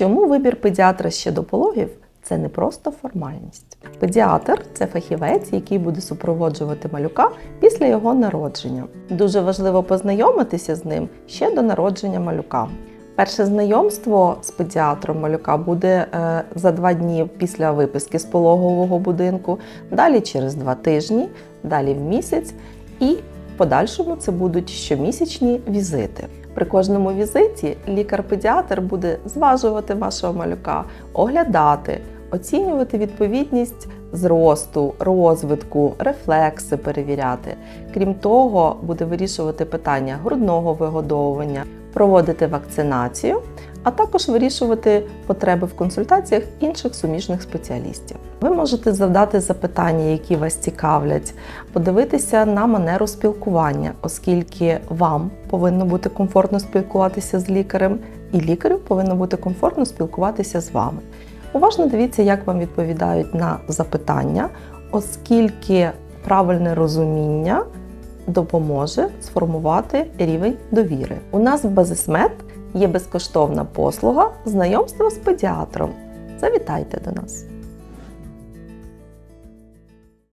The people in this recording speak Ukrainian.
Чому вибір педіатра ще до пологів це не просто формальність? Педіатр це фахівець, який буде супроводжувати малюка після його народження. Дуже важливо познайомитися з ним ще до народження малюка. Перше знайомство з педіатром малюка буде е, за два дні після виписки з пологового будинку, далі через два тижні, далі в місяць, і подальшому це будуть щомісячні візити. При кожному візиті лікар-педіатр буде зважувати вашого малюка, оглядати, оцінювати відповідність зросту, розвитку, рефлекси перевіряти. Крім того, буде вирішувати питання грудного вигодовування, проводити вакцинацію, а також вирішувати потреби в консультаціях інших суміжних спеціалістів. Ви можете завдати запитання, які вас цікавлять, подивитися на манеру спілкування, оскільки вам повинно бути комфортно спілкуватися з лікарем, і лікарю повинно бути комфортно спілкуватися з вами. Уважно дивіться, як вам відповідають на запитання, оскільки правильне розуміння допоможе сформувати рівень довіри. У нас в Базисмед є безкоштовна послуга знайомства з педіатром. Завітайте до нас!